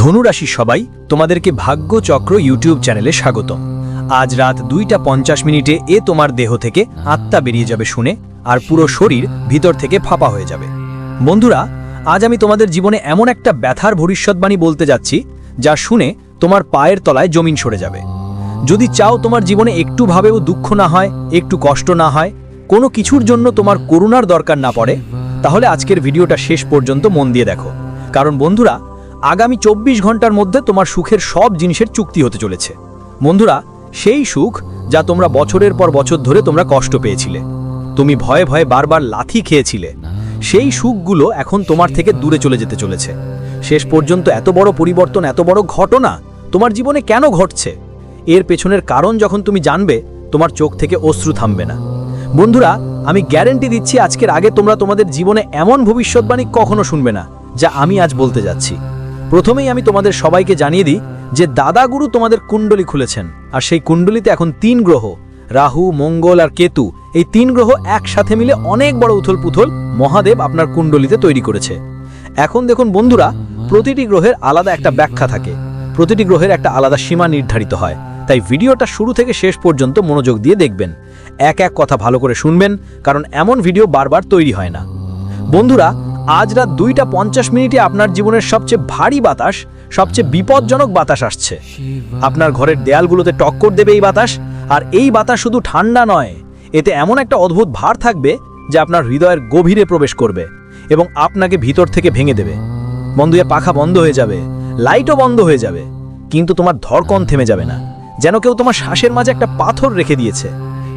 ধনুরাশি সবাই তোমাদেরকে ভাগ্য চক্র ইউটিউব চ্যানেলে স্বাগতম। আজ রাত দুইটা পঞ্চাশ মিনিটে এ তোমার দেহ থেকে আত্মা বেরিয়ে যাবে শুনে, আর পুরো শরীর ভিতর থেকে ফাঁপা হয়ে যাবে। বন্ধুরা, আজ আমি তোমাদের জীবনে এমন একটা ব্যথার ভবিষ্যৎবাণী বলতে যাচ্ছি, যা শুনে তোমার পায়ের তলায় জমিন সরে যাবে। যদি চাও তোমার জীবনে একটু ভাবেও দুঃখ না হয়, একটু কষ্ট না হয়, কোনো কিছুর জন্য তোমার করুণার দরকার না পড়ে, তাহলে আজকের ভিডিওটা শেষ পর্যন্ত মন দিয়ে দেখো। কারণ বন্ধুরা আগামী চব্বিশ ঘণ্টার মধ্যে তোমার সুখের সব জিনিসের চুক্তি হতে চলেছে। বন্ধুরা, সেই সুখ যা তোমরা বছরের পর বছর ধরে তোমরা কষ্ট পেয়েছিলে। তুমি ভয়ে ভয়ে বারবার লাথি খেয়েছিলে। সেই সুখগুলো এখন তোমার থেকে দূরে চলে যেতে চলেছে। শেষ পর্যন্ত এত বড় পরিবর্তন, এত বড় ঘটনা তোমার জীবনে কেন ঘটছে? এর পেছনের কারণ যখন তুমি জানবে, তোমার চোখ থেকে অশ্রু থামবে না। বন্ধুরা, আমি গ্যারেন্টি দিচ্ছি আজকের আগে তোমরা তোমাদের জীবনে এমন ভবিষ্যৎবাণী কখনো শুনবে না, যা আমি আজ বলতে যাচ্ছি। প্রথমেই আমি তোমাদের সবাইকে জানিয়ে দিই যে দাদাগুরু তোমাদের কুণ্ডলী খুলেছেন, আর সেই কুণ্ডলিতে এখন তিন গ্রহ, রাহু, মঙ্গল আর কেতু। এই তিন গ্রহ একসাথে মিলে অনেক বড় উথল পুথল মহাদেব আপনার কুণ্ডলিতে তৈরি করেছে। এখন দেখুন বন্ধুরা, প্রতিটি গ্রহের আলাদা একটা ব্যাখ্যা থাকে। প্রতিটি গ্রহের একটা আলাদা সীমা নির্ধারিত হয়। তাই ভিডিওটা শুরু থেকে শেষ পর্যন্ত মনোযোগ দিয়ে দেখবেন। এক এক কথা ভালো করে শুনবেন, কারণ এমন ভিডিও বারবার তৈরি হয় না। বন্ধুরা আজ রাত দুইটা পঞ্চাশ মিনিটে আপনার জীবনের সবচেয়ে ভারী বাতাস, সবচেয়ে বিপজ্জনক বাতাস আসছে। আপনার ঘরের দেয়ালগুলোতে টক্কর দেবে এই বাতাস, আর এই বাতাস শুধু ঠান্ডা নয়, এতে এমন একটা অদ্ভুত ভার থাকবে যা আপনার হৃদয়ের গভীরে প্রবেশ করবে এবং আপনাকে ভিতর থেকে ভেঙে দেবে। বন্ধুয়ে পাখা বন্ধ হয়ে যাবে, লাইটও বন্ধ হয়ে যাবে, কিন্তু তোমার ধরকন থেমে যাবে না, যেন কেউ তোমার শ্বাসের মাঝে একটা পাথর রেখে দিয়েছে।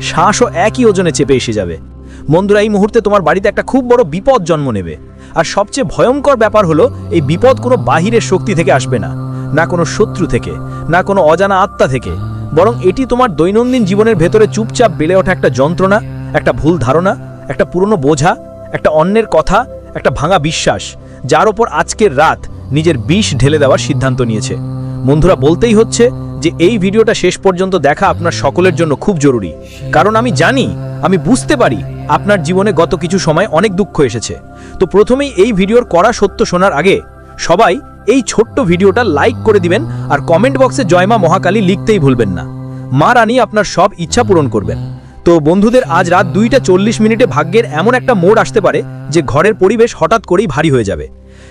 শ্বাসও একই ওজনে চেপে এসে যাবে। বন্ধুরা, এই মুহূর্তে তোমার বাড়িতে একটা খুব বড় বিপদ জন্ম নেবে। আর সবচেয়ে ভয়ঙ্কর ব্যাপার হলো, এই বিপদ কোনো বাহিরের শক্তি থেকে আসবে না না কোনো শত্রু থেকে, না কোনো অজানা আত্মা থেকে। বরং এটি তোমার দৈনন্দিন জীবনের ভেতরে চুপচাপ বেড়ে ওঠা একটা যন্ত্রণা, একটা ভুল ধারণা, একটা পুরনো বোঝা, একটা অন্যের কথা, একটা ভাঙা বিশ্বাস, যার ওপর আজকের রাত নিজের বিষ ঢেলে দেওয়ার সিদ্ধান্ত নিয়েছে। বন্ধুরা, বলতেই হচ্ছে যে, এই ভিডিওটা শেষ পর্যন্ত দেখা আপনার সকলের জন্য খুব জরুরি। কারণ আমি জানি আমি বুঝতে পারি আপনার জীবনে গত কিছু সময় অনেক দুঃখ এসেছে। তো প্রথমেই এই ভিডিওর করা সত্য শোনার আগে সবাই এই ছোট্ট ভিডিওটা লাইক করে দিবেন আর কমেন্ট বক্সে জয়মা মহাকালী লিখতেই ভুলবেন না। মা রানী আপনার সব ইচ্ছা পূরণ করবেন। তো বন্ধুদের আজ রাত দুইটা চল্লিশ মিনিটে ভাগ্যের এমন একটা মোড় আসতে পারে যে ঘরের পরিবেশ হঠাৎ করেই ভারী হয়ে যাবে।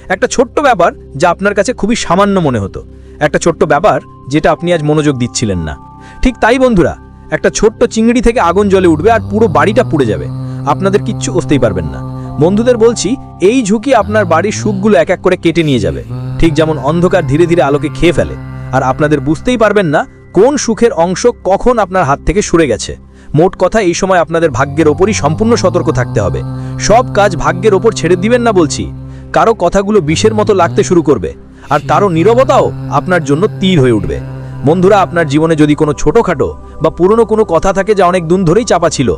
একটা ছোট্ট ব্যাপার যা আপনার কাছে খুবই সামান্য মনে হতো। একটা ছোট্ট ব্যাপার যেটা আপনি আজ মনোযোগ দিচ্ছিলেন না। ঠিক তাই বন্ধুরা একটা ছোট্ট চিংড়ি থেকে আগুন জ্বলে উঠবে আর পুরো বাড়িটা পুড়ে যাবে। আপনাদের কিচ্ছু বুঝতেই পারবেন না। বন্ধুদের বলছি, এই ঝুঁকি আপনার বাড়ির সুখগুলো এক এক করে কেটে নিয়ে যাবে। ঠিক যেমন অন্ধকার ধীরে ধীরে আলোকে খেয়ে ফেলে। আর আপনাদের বুঝতেই পারবেন না কোন সুখের অংশ কখন আপনার হাত থেকে সরে গেছে। মোট কথা এই সময় আপনাদের ভাগ্যের ওপরই সম্পূর্ণ সতর্ক থাকতে হবে। সব কাজ ভাগ্যের ওপর ছেড়ে দিবেন না বলছি। কারও কথাগুলো বিষের মতো লাগতে শুরু করবে। আর তারও নীরবতাও আপনার জন্য তীর হয়ে উঠবে। বন্ধুরা, আপনার জীবনে যদি কোনো ছোটোখাটো বা পুরনো কোনো কথা থাকে যা অনেক দিন ধরেই চাপা ছিল।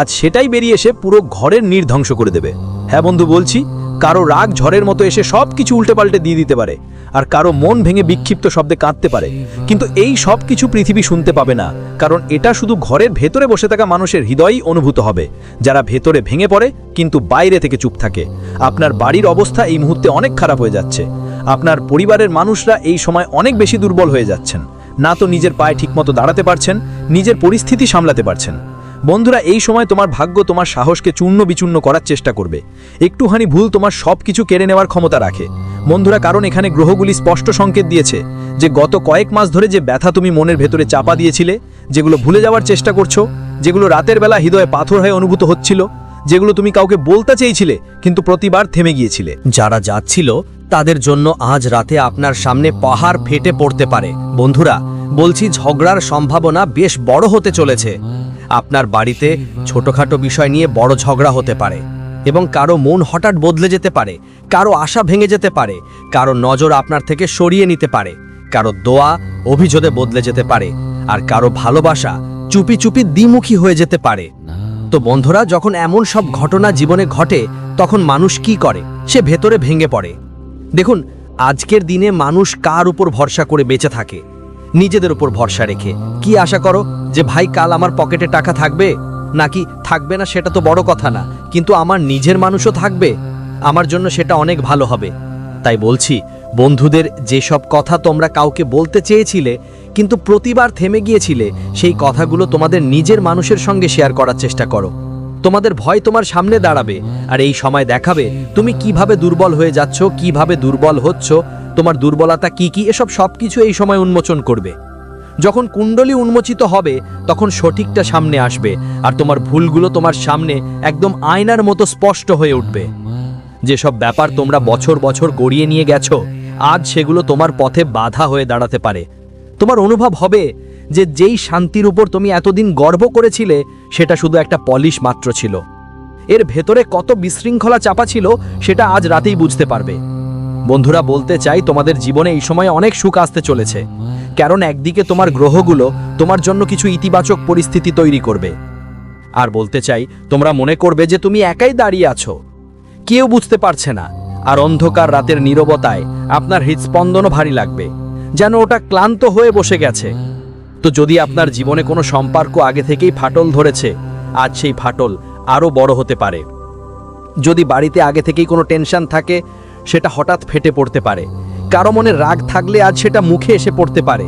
আজ সেটাই বেরিয়ে এসে পুরো ঘরের নির্ধ্বংস করে দেবে। হ্যাঁ বন্ধু, বলছি, কারও রাগ ঝড়ের মতো এসে সব কিছু উল্টে পাল্টে দিয়ে দিতে পারে আর কারও মন ভেঙে বিক্ষিপ্ত শব্দে কাঁদতে পারে। কিন্তু এই সব কিছু পৃথিবী শুনতে পাবে না, কারণ এটা শুধু ঘরের ভেতরে বসে থাকা মানুষের হৃদয়ই অনুভূত হবে, যারা ভেতরে ভেঙে পড়ে কিন্তু বাইরে থেকে চুপ থাকে। আপনার বাড়ির অবস্থা এই মুহূর্তে অনেক খারাপ হয়ে যাচ্ছে। আপনার পরিবারের মানুষরা এই সময় অনেক বেশি দুর্বল হয়ে যাচ্ছেন। না তো নিজের পায়ে ঠিকমতো দাঁড়াতে পারছেন, নিজের পরিস্থিতি সামলাতে পারছেন। বন্ধুরা, এই সময় তোমার ভাগ্য তোমার সাহসকে চূর্ণ বিচূর্ণ করার চেষ্টা করবে। একটুখানি ভুল তোমার সব কিছু কেড়ে নেওয়ার ক্ষমতা রাখে। বন্ধুরা, কারণ এখানে গ্রহগুলি স্পষ্ট সংকেত দিয়েছে যে, গত কয়েক মাস ধরে যে ব্যথা তুমি মনের ভেতরে চাপা দিয়েছিলে, যেগুলো ভুলে যাওয়ার চেষ্টা করছ, যেগুলো রাতের বেলা হৃদয়ে পাথর হয়ে অনুভূত হচ্ছিল, যেগুলো তুমি কাউকে বলতে চেয়েছিলে, কিন্তু প্রতিবার থেমে গিয়েছিলে। যারা যাচ্ছিল তাদের জন্য আজ রাতে আপনার সামনে পাহাড় ফেটে পড়তে পারে। বন্ধুরা, বলছি ঝগড়ার সম্ভাবনা বেশ বড় হতে চলেছে। আপনার বাড়িতে ছোটখাটো বিষয় নিয়ে বড় ঝগড়া হতে পারে এবং কারও মন হঠাৎ বদলে যেতে পারে, কারও আশা ভেঙে যেতে পারে, কারও নজর আপনার থেকে সরিয়ে নিতে পারে, কারও দোয়া অভিযোগে বদলে যেতে পারে, আর কারও ভালোবাসা চুপি চুপি দ্বিমুখী হয়ে যেতে পারে। তো বন্ধুরা, যখন এমন সব ঘটনা জীবনে ঘটে, তখন মানুষ কি করে? সে ভেতরে ভেঙে পড়ে। দেখুন, আজকের দিনে মানুষ কার উপর ভরসা করে বেঁচে থাকে? নিজেদের উপর ভরসা রেখে। কি আশা করো যে, ভাই, কাল আমার পকেটে টাকা থাকবে? নাকি, থাকবে না, সেটা তো বড় কথা না, কিন্তু আমার নিজের মানুষও থাকবে। আমার জন্য সেটা অনেক ভালো হবে। তাই বলছি, বন্ধুদের যেসব কথা তোমরা কাউকে বলতে চেয়েছিলে, কিন্তু প্রতিবার থেমে গিয়েছিলে, সেই কথাগুলো তোমাদের নিজের মানুষের সঙ্গে শেয়ার করার চেষ্টা করো। তোমাদের ভয় তোমার সামনে দাঁড়াবে। আর এই সময় দেখাবে, তুমি কীভাবে দুর্বল হয়ে যাচ্ছ, কীভাবে দুর্বল হচ্ছ, তোমার দুর্বলতা কি কি, এসব সবকিছু এই সময় উন্মোচন করবে। যখন কুণ্ডলী উন্মোচিত হবে, তখন সঠিকটা সামনে আসবে, আর তোমার ভুলগুলো তোমার সামনে একদম আয়নার মতো স্পষ্ট হয়ে উঠবে। যেসব ব্যাপার তোমরা বছর বছর গড়িয়ে নিয়ে গেছো, আজ সেগুলো তোমার পথে বাধা হয়ে দাঁড়াতে পারে। তোমার অনুভব হবে যে যেই শান্তির উপর তুমি এতদিন গর্ব করেছিলে সেটা শুধু একটা পলিশ মাত্র ছিল। এর ভেতরে কত বিশৃঙ্খলা চাপা ছিল, সেটা আজ রাতেই বুঝতে পারবে। বন্ধুরা, বলতে চাই তোমাদের জীবনে এই সময় অনেক সুখ আসতে চলেছে। কারণ একদিকে তোমার গ্রহগুলো তোমার জন্য কিছু ইতিবাচক পরিস্থিতি তৈরি করবে। আর বলতে চাই, তোমরা মনে করবে যে তুমি একাই দাঁড়িয়ে আছো। কেউ বুঝতে পারছে না। আর অন্ধকার রাতের নীরবতায় আপনার হৃদস্পন্দনও ভারী লাগবে। যেন ওটা ক্লান্ত হয়ে বসে গেছে। তো যদি আপনার জীবনে কোনো সম্পর্ক আগে থেকেই ফাটল ধরেছে, আজ সেই ফাটল আরও বড় হতে পারে। যদি বাড়িতে আগে থেকেই কোনো টেনশন থাকে, সেটা হঠাৎ ফেটে পড়তে পারে। কারও মনে রাগ থাকলে আজ সেটা মুখে এসে পড়তে পারে।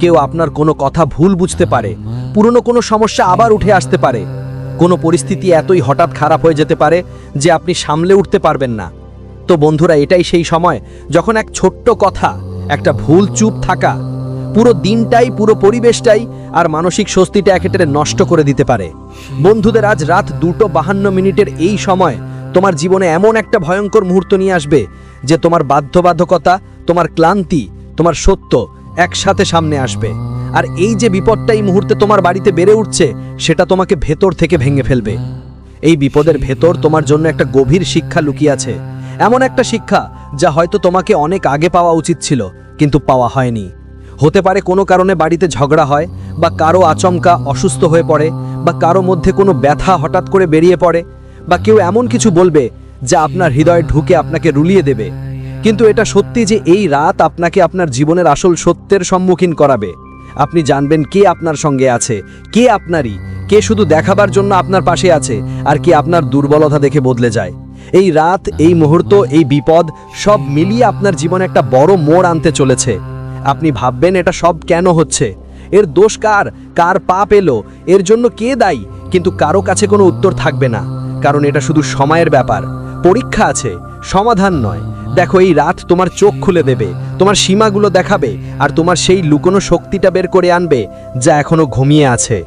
কেউ আপনার কোনো কথা ভুল বুঝতে পারে, পুরনো কোনো সমস্যা আবার উঠে আসতে পারে। কোনো পরিস্থিতি এতই হঠাৎ খারাপ হয়ে যেতে পারে যে আপনি সামলে উঠতে পারবেন না। তো বন্ধুরা, এটাই সেই সময় যখন এক ছোট্ট কথা, একটা ভুল চুপ থাকা পুরো দিনটাই, পুরো পরিবেশটাই আর মানসিক স্বস্তিটা একেবারে নষ্ট করে দিতে পারে। বন্ধুদের আজ রাত দুটো বাহান্ন মিনিটের এই সময় তোমার জীবনে এমন একটা ভয়ঙ্কর মুহূর্ত নিয়ে আসবে যে তোমার বাধ্যবাধকতা, তোমার ক্লান্তি, তোমার সত্য একসাথে সামনে আসবে। আর এই যে বিপদটা এই মুহূর্তে তোমার বাড়িতে বেড়ে উঠছে, সেটা তোমাকে ভেতর থেকে ভেঙে ফেলবে। এই বিপদের ভেতর তোমার জন্য একটা গভীর শিক্ষা লুকিয়ে আছে। এমন একটা শিক্ষা যা হয়তো তোমাকে অনেক আগে পাওয়া উচিত ছিল, কিন্তু পাওয়া হয়নি। হতে পারে কোনো কারণে বাড়িতে ঝগড়া হয় বা কারও আচমকা অসুস্থ হয়ে পড়ে বা কারও মধ্যে কোনো ব্যথা হঠাৎ করে বেরিয়ে পড়ে বা কেউ এমন কিছু বলবে যা আপনার হৃদয়ে ঢুকে আপনাকে রুলিয়ে দেবে। কিন্তু এটা সত্যি যে এই রাত আপনাকে আপনার জীবনের আসল সত্যের সম্মুখীন করাবে। আপনি জানবেন কে আপনার সঙ্গে আছে, কে আপনারই, কে শুধু দেখাবার জন্য আপনার পাশে আছে আর কে আপনার দুর্বলতা দেখে বদলে যায়। এই রাত, এই মুহূর্ত, এই বিপদ সব মিলিয়ে আপনার জীবনে একটা বড় মোড় আনতে চলেছে। আপনি ভাববেন এটা সব কেন হচ্ছে? এর দোষ কার? কার পাপ এলো? এর জন্য কে দায়ী? কিন্তু কারও কাছে কোনো উত্তর থাকবে না। কারণ এটা শুধু সময়ের ব্যাপার। পরীক্ষা আছে, সমাধান নয়। দেখো, এই রাত তোমার চোখ খুলে দেবে, তোমার সীমাগুলো দেখাবে, আর তোমার সেই লুকোনো শক্তিটা বের করে আনবে, যা এখনও ঘুমিয়ে আছে।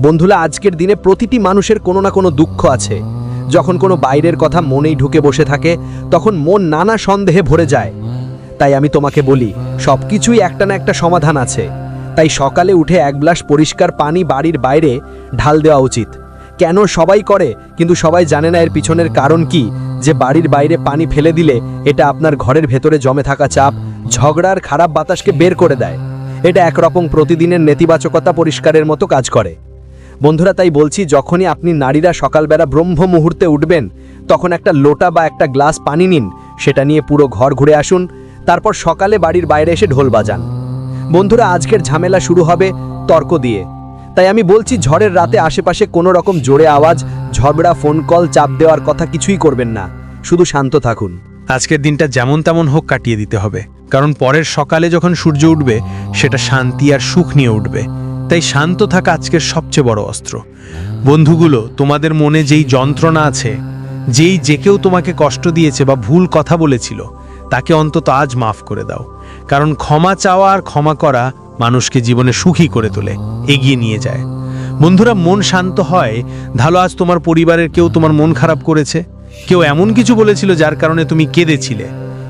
বন্ধুরা, আজকের দিনে প্রতিটি মানুষের কোনো না কোনো দুঃখ আছে। যখন কোনো বাইরের কথা মনেই ঢুকে বসে থাকে, তখন মন নানা সন্দেহে ভরে যায়। তাই আমি তোমাকে বলি সব কিছুই একটা না একটা সমাধান আছে। তাই সকালে উঠে এক গ্লাস পরিষ্কার পানি বাড়ির বাইরে ঢাল দেওয়া উচিত। কেন সবাই করে, কিন্তু সবাই জানে না এর পিছনের কারণ কি, যে বাড়ির বাইরে পানি ফেলে দিলে এটা আপনার ঘরের ভেতরে জমে থাকা চাপ ঝগড়ার খারাপ বাতাসকে বের করে দেয়। এটা একরকম প্রতিদিনের নেতিবাচকতা পরিষ্কারের মতো কাজ করে। বন্ধুরা, তাই বলছি, যখনই আপনি নারীরা সকালবেলা ব্রহ্ম মুহূর্তে উঠবেন, তখন একটা লোটা বা একটা গ্লাস পানি নিন, সেটা নিয়ে পুরো ঘর ঘুরে আসুন তারপর সকালে বাড়ির বাইরে এসে ঢোল বাজান। বন্ধুরা, আজকের ঝামেলা শুরু হবে তর্ক দিয়ে। তাই আমি বলছি, ঝড়ের রাতে আশেপাশে কোনো রকম জোরে আওয়াজ, ঝগড়া ফোন কল চাপ দেওয়ার কথা কিছুই করবেন না। শুধু শান্ত থাকুন। আজকের দিনটা যেমন তেমন হোক কাটিয়ে দিতে হবে। কারণ পরের সকালে যখন সূর্য উঠবে, সেটা শান্তি আর সুখ নিয়ে উঠবে। তাই শান্ত থাকা আজকের সবচেয়ে বড় অস্ত্র। বন্ধুগুলো, তোমাদের মনে যেই যন্ত্রণা আছে, যেই যে কেউ তোমাকে কষ্ট দিয়েছে বা ভুল কথা বলেছিল তাকে অন্তত আজ মাফ করে দাও। কারণ ক্ষমা চাওয়া আর ক্ষমা করা মানুষকে জীবনে সুখী করে তোলে, এগিয়ে নিয়ে যায়। বন্ধুরা, মন শান্ত হয়। ধালো, আজ তোমার পরিবারের কেউ তোমার মন খারাপ করেছে? কেউ এমন কিছু বলেছিল যার কারণে তুমি কেঁদেছিলে।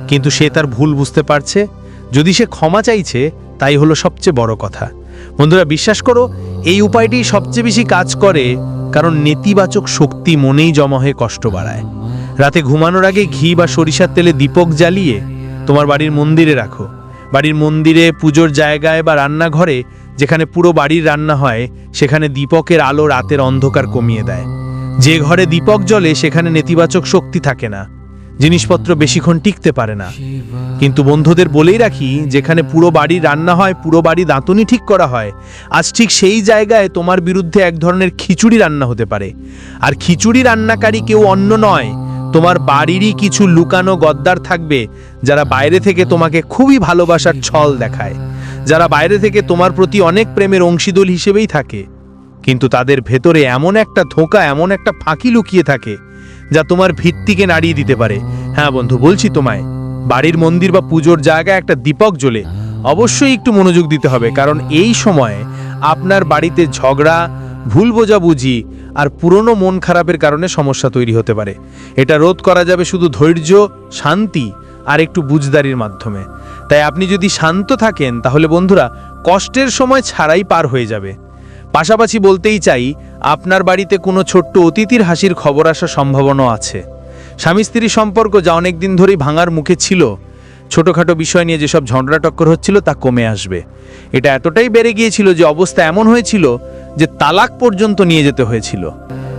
কিন্তু সে তার ভুল বুঝতে পারছে। যদি সে ক্ষমা চাইছে, তাই হলো সবচেয়ে বড় কথা। বন্ধুরা, বিশ্বাস করো, এই উপায়টি সবচেয়ে বেশি কাজ করে, কারণ নেতিবাচক শক্তি মনেই জমা হয়ে কষ্ট বাড়ায়। রাতে ঘুমানোর আগে ঘি বা সরিষার তেলে দীপক জ্বালিয়ে তোমার বাড়ির মন্দিরে রাখো। বাড়ির মন্দিরে, পুজোর জায়গায় বা রান্নাঘরে, যেখানে পুরো বাড়ির রান্না হয়, সেখানে দীপকের আলো রাতের অন্ধকার কমিয়ে দেয়। যে ঘরে দীপক জ্বলে, সেখানে নেতিবাচক শক্তি থাকে না। জিনিসপত্র বেশিক্ষণ টিকতে পারে না। কিন্তু বন্ধুদের বলেই রাখি, যেখানে পুরো বাড়ি রান্না হয়, পুরো বাড়ি দাঁতনি ঠিক করা হয়। আজ ঠিক সেই জায়গায় তোমার বিরুদ্ধে এক ধরনের খিচুড়ি রান্না হতে পারে। আর খিচুড়ি রান্নাকারী কেউ অন্য নয় তোমার বাড়িরই কিছু লুকানো গদ্দার থাকবে যারা বাইরে থেকে তোমাকে খুবই ভালোবাসার ছল দেখায়। যারা বাইরে থেকে তোমার প্রতি অনেক প্রেমের অংশীদল হিসেবেই থাকে। কিন্তু তাদের ভেতরে এমন একটা ধোঁকা, এমন একটা ফাঁকি লুকিয়ে থাকে যা তোমার ভিত্তিকে নাড়িয়ে দিতে পারে। হ্যাঁ বন্ধু, বলছি তোমায়, বাড়ির মন্দির বা পুজোর জায়গায় একটা দীপক জ্বলে অবশ্যই একটু মনোযোগ দিতে হবে, কারণ এই সময়ে আপনার বাড়িতে ঝগড়া ভুল বোঝাবুঝি আর পুরনো মন খারাপের কারণে সমস্যা তৈরি হতে পারে। এটা রোধ করা যাবে শুধু ধৈর্য, শান্তি আর একটু বুঝদারির মাধ্যমে। তাই আপনি যদি শান্ত থাকেন, তাহলে বন্ধুরা, কষ্টের সময় ছাড়াই পার হয়ে যাবে। পাশাপাশি বলতেই চাই, আপনার বাড়িতে কোনো ছোট্ট অতিথির হাসির খবর আসার সম্ভাবনা আছে। স্বামী স্ত্রী সম্পর্ক যা অনেক দিন ধরেই ভাঙার মুখে ছিল, ছোটোখাটো বিষয় নিয়ে যেসব ঝগড়া টক্কর হচ্ছিল তা কমে আসবে। এটা এতটাই বেড়ে গিয়েছিল যে অবস্থা এমন হয়েছিল যে তালাক পর্যন্ত নিয়ে যেতে হয়েছিল।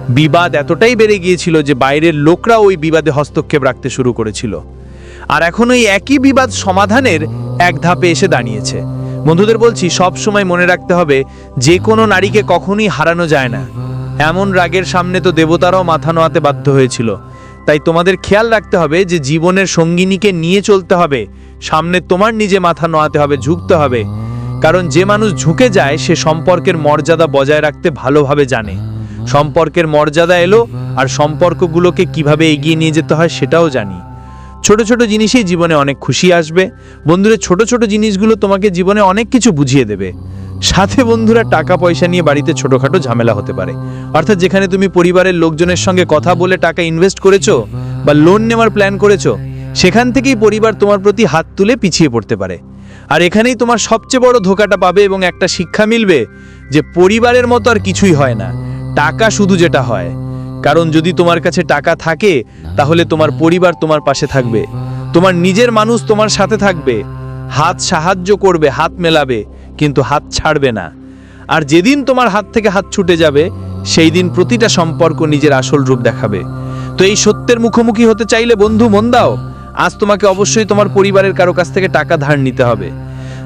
বিবাদ এতটাই বেড়ে গিয়েছিল যে বাইরের লোকরা ওই বিবাদে হস্তক্ষেপ রাখতে শুরু করেছিল। আর এখন ওই একই বিবাদ সমাধানের এক ধাপে এসে দাঁড়িয়েছে। বন্ধুদের বলছি, সব সময় মনে রাখতে হবে, যে কোনো নারীকে কখনোই হারানো যায় না। এমন রাগের সামনে তো দেবতারাও মাথা নোয়াতে বাধ্য হয়েছিল। তাই তোমাদের খেয়াল রাখতে হবে যে জীবনের সঙ্গিনীকে নিয়ে চলতে হবে, সামনে তোমার নিজে মাথা নোয়াতে হবে, ঝুঁকতে হবে। কারণ যে মানুষ ঝুঁকে যায়, সে সম্পর্কের মর্যাদা বজায় রাখতে ভালোভাবে জানে। সম্পর্কের মর্যাদা এলো আর সম্পর্কগুলোকে কীভাবে এগিয়ে নিয়ে যেতে হয় সেটাও জানি। ছোট ছোট জিনিসেই জীবনে অনেক খুশি আসবে। বন্ধুরা, ছোট ছোট জিনিসগুলো তোমাকে জীবনে অনেক কিছু বুঝিয়ে দেবে। সাথে বন্ধুরা টাকা পয়সা নিয়ে বাড়িতে ছোটখাটো ঝামেলা হতে পারে। অর্থাৎ যেখানে তুমি পরিবারের লোকজনের সঙ্গে কথা বলে টাকা ইনভেস্ট করেছ বা লোন নেওয়ার প্ল্যান করেছ সেখান থেকেই পরিবার তোমার প্রতি হাত তুলে পিছিয়ে পড়তে পারে। আর এখানেই তোমার সবচেয়ে বড় ধোকাটা পাবে এবং একটা শিক্ষা মিলবে যে পরিবারের মতো আর কিছুই হয় না, টাকা শুধু যেটা হয়। কারণ যদি তোমার কাছে টাকা থাকে, তাহলে তোমার পরিবার তোমার পাশে থাকবে। তোমার নিজের মানুষ তোমার সাথে থাকবে। হাত সাহায্য করবে, হাত মেলাবে, কিন্তু হাত ছাড়বে না। আর যেদিন তোমার হাত থেকে হাত ছুটে যাবে, সেই দিন প্রতিটা সম্পর্ক নিজের আসল রূপ দেখাবে। তো এই সত্যের মুখোমুখি হতে চাইলে বন্ধু মন দাও। আজ তোমাকে অবশ্যই তোমার পরিবারের কারও কাছ থেকে টাকা ধার নিতে হবে।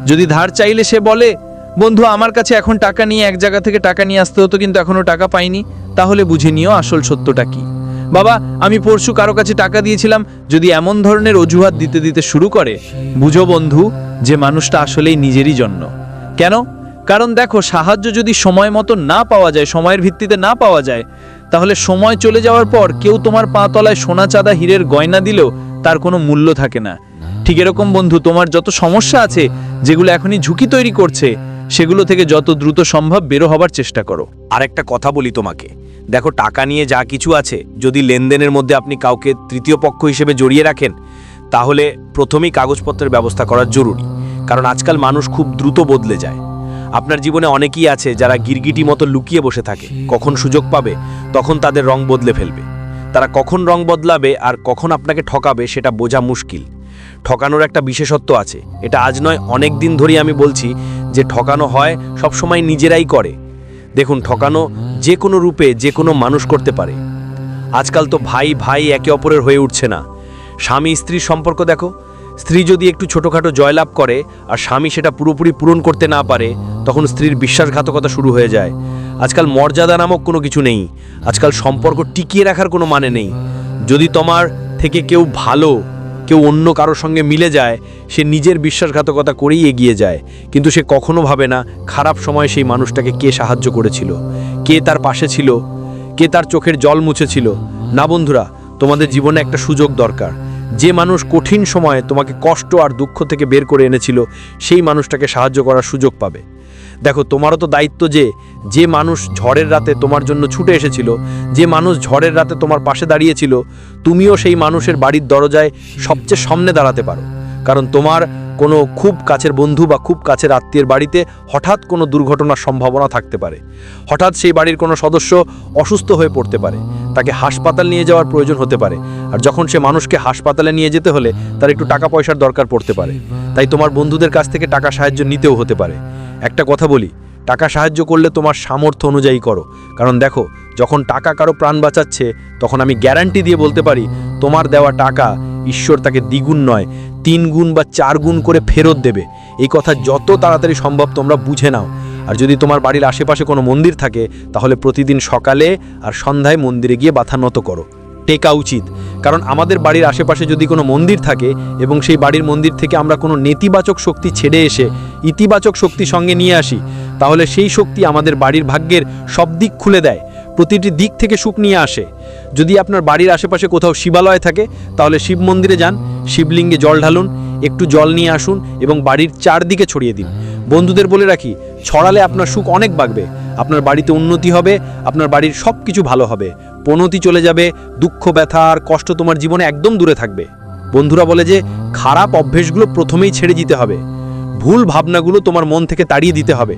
যদি ধার চাইলে সে বলে, বন্ধু, আমার কাছে এখন টাকা নিয়ে এক জায়গা থেকে টাকা নিয়ে আসতে হতো, কিন্তু এখনও টাকা পাইনি, তাহলে বুঝে নিও আসল সত্যটা কি। বাবা, আমি পরশু কারও কাছে টাকা দিয়েছিলাম, যদি এমন ধরনের অজুহাত দিতে দিতে শুরু করে, বুঝো বন্ধু, যে মানুষটা আসলেই নিজেরই জন্য। কেন? কারণ দেখো, সাহায্য যদি সময় মতো না পাওয়া যায়, সময়ের ভিত্তিতে না পাওয়া যায়, তাহলে সময় চলে যাওয়ার পর কেউ তোমার পা তলায় সোনা চাঁদা হীরের গয়না দিলেও তার কোনো মূল্য থাকে না। ঠিক এরকম বন্ধু, তোমার যত সমস্যা আছে, যেগুলো এখনই ঝুঁকি তৈরি করছে, সেগুলো থেকে যত দ্রুত সম্ভব বেরো হবার চেষ্টা করো। আর একটা কথা বলি তোমাকে। দেখো, টাকা নিয়ে যা কিছু আছে, যদি লেনদেনের মধ্যে আপনি কাউকে তৃতীয় পক্ষ হিসেবে জড়িয়ে রাখেন, তাহলে প্রথমেই কাগজপত্রের ব্যবস্থা করা জরুরি। কারণ আজকাল মানুষ খুব দ্রুত বদলে যায়। আপনার জীবনে অনেকেই আছে যারা গিরগিটি মতো লুকিয়ে বসে থাকে। কখন সুযোগ পাবে, তখন তাদের রং বদলে ফেলবে। তারা কখন রং বদলাবে আর কখন আপনাকে ঠকাবে সেটা বোঝা মুশকিল। ঠকানোর একটা বিশেষত্ব আছে। এটা আজ নয়, অনেক দিন ধরেই আমি বলছি যে ঠকানো হয় সবসময় নিজেরাই করে। দেখুন, ঠকানো যে কোনো রূপে যে কোনো মানুষ করতে পারে। আজকাল তো ভাই ভাই একে অপরের হয়ে উঠছে না। স্বামী স্ত্রীর সম্পর্ক দেখো স্ত্রী যদি একটু ছোটোখাটো জয়লাভ করে আর স্বামী সেটা পুরোপুরি পূরণ করতে না পারে, তখন স্ত্রীর বিশ্বাসঘাতকতা শুরু হয়ে যায়। আজকাল মর্যাদা নামক কোনো কিছু নেই। আজকাল সম্পর্ক টিকিয়ে রাখার কোনো মানে নেই। যদি তোমার থেকে কেউ ভালো, কেউ অন্য কারোর সঙ্গে মিলে যায়, সে নিজের বিশ্বাসঘাতকতা করেই এগিয়ে যায়। কিন্তু সে কখনো ভাবে না, খারাপ সময় সেই মানুষটাকে কে সাহায্য করেছিল, কে তার পাশে ছিল, কে তার চোখের জল মুছেছিল। না বন্ধুরা, তোমাদের জীবনে একটা সুযোগ দরকার। যে মানুষ কঠিন সময়ে তোমাকে কষ্ট আর দুঃখ থেকে বের করে এনেছিল, সেই মানুষটাকে সাহায্য করার সুযোগ পাবে। দেখো, তোমারও তো দায়িত্ব যে যে মানুষ ঝড়ের রাতে তোমার জন্য ছুটে এসেছিল, যে মানুষ ঝড়ের রাতে তোমার পাশে দাঁড়িয়েছিল, তুমিও সেই মানুষের বাড়ির দরজায় সবচেয়ে সামনে দাঁড়াতে পারো। কারণ তোমার কোনো খুব কাছের বন্ধু বা খুব কাছের আত্মীয়ের বাড়িতে হঠাৎ কোনো দুর্ঘটনার সম্ভাবনা থাকতে পারে। হঠাৎ সেই বাড়ির কোনো সদস্য অসুস্থ হয়ে পড়তে পারে। তাকে হাসপাতাল নিয়ে যাওয়ার প্রয়োজন হতে পারে। আর যখন সে মানুষকে হাসপাতালে নিয়ে যেতে হলে তার একটু টাকা পয়সার দরকার পড়তে পারে। তাই তোমার বন্ধুদের কাছ থেকে টাকা সাহায্য নিতেও হতে পারে। একটা কথা বলি, টাকা সাহায্য করলে তোমার সামর্থ্য অনুযায়ী করো। কারণ দেখো, যখন টাকা কারও প্রাণ বাঁচাচ্ছে, তখন আমি গ্যারান্টি দিয়ে বলতে পারি, তোমার দেওয়া টাকা ঈশ্বর তাকে দ্বিগুণ নয় তিন গুণ বা চার গুণ করে ফেরত দেবে। এই কথা যত তাড়াতাড়ি সম্ভব তোমরা বুঝে নাও। আর যদি তোমার বাড়ির আশেপাশে কোনো মন্দির থাকে, তাহলে প্রতিদিন সকালে আর সন্ধ্যায় মন্দিরে গিয়ে বাথা নত করো। টেকা উচিত। কারণ আমাদের বাড়ির আশেপাশে যদি কোনো মন্দির থাকে এবং সেই বাড়ির মন্দির থেকে আমরা কোনো নেতিবাচক শক্তি ছেড়ে এসে ইতিবাচক শক্তি সঙ্গে নিয়ে আসি, তাহলে সেই শক্তি আমাদের বাড়ির ভাগ্যের সব দিক খুলে দেয়। প্রতিটি দিক থেকে সুখ নিয়ে আসে। যদি আপনার বাড়ির আশেপাশে কোথাও শিবালয় থাকে, তাহলে শিব মন্দিরে যান, শিবলিঙ্গে জল ঢালুন, একটু জল নিয়ে আসুন এবং বাড়ির চারদিকে ছড়িয়ে দিন। বন্ধুদের বলে রাখি, ছড়ালে আপনার সুখ অনেক বাড়বে আপনার বাড়িতে উন্নতি হবে, আপনার বাড়ির সব কিছু ভালো হবে, পনতি চলে যাবে, দুঃখ, ব্যথা আর কষ্ট তোমার জীবনে একদম দূরে থাকবে। বন্ধুরা বলে যে, খারাপ অভ্যেসগুলো প্রথমেই ছেড়ে দিতে হবে, ভুল ভাবনাগুলো তোমার মন থেকে তাড়িয়ে দিতে হবে।